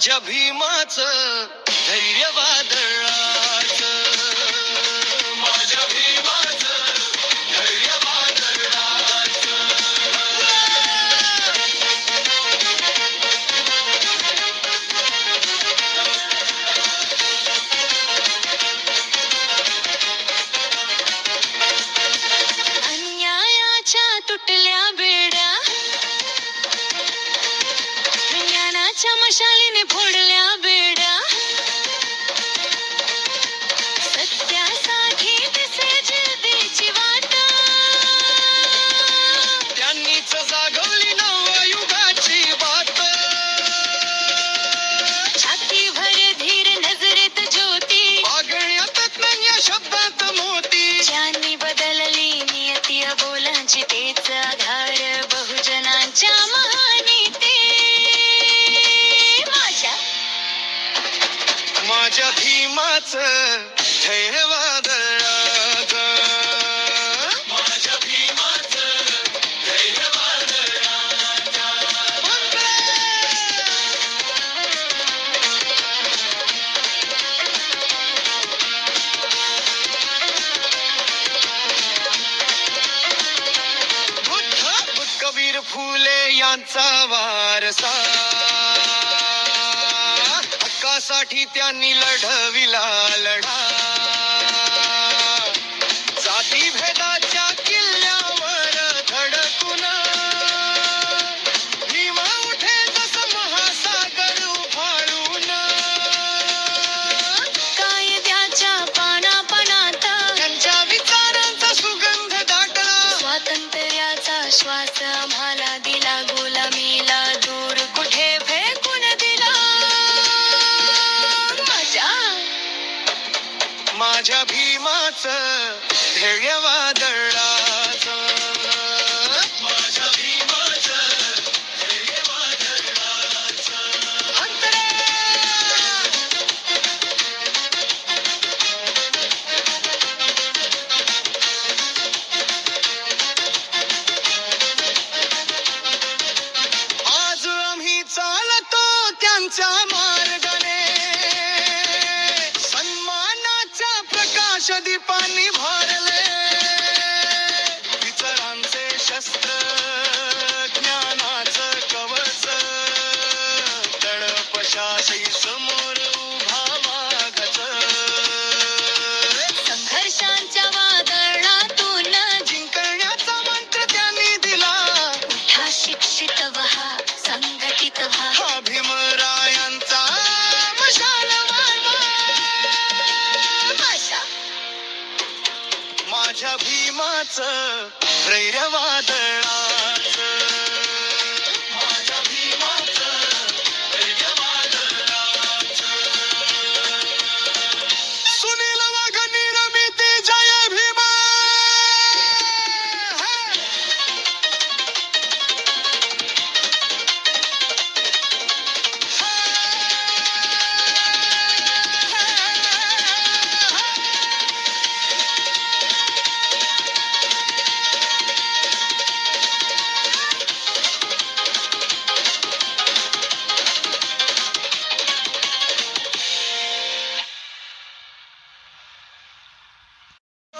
माझ्या भीमाच धैर्य वादळा मशालीने फोडल्या माझ्या भीमाच बुद्ध बुद्ध कबीर फुले यांचा वारसा. साठी त्यांनी लढविला लढा. माझ्या भीमाच ध्येय वादळा औषधी पाणी भरले. विचारांचे शस्त्र ज्ञानाच कवच तळपशाशी समोर रैरवाद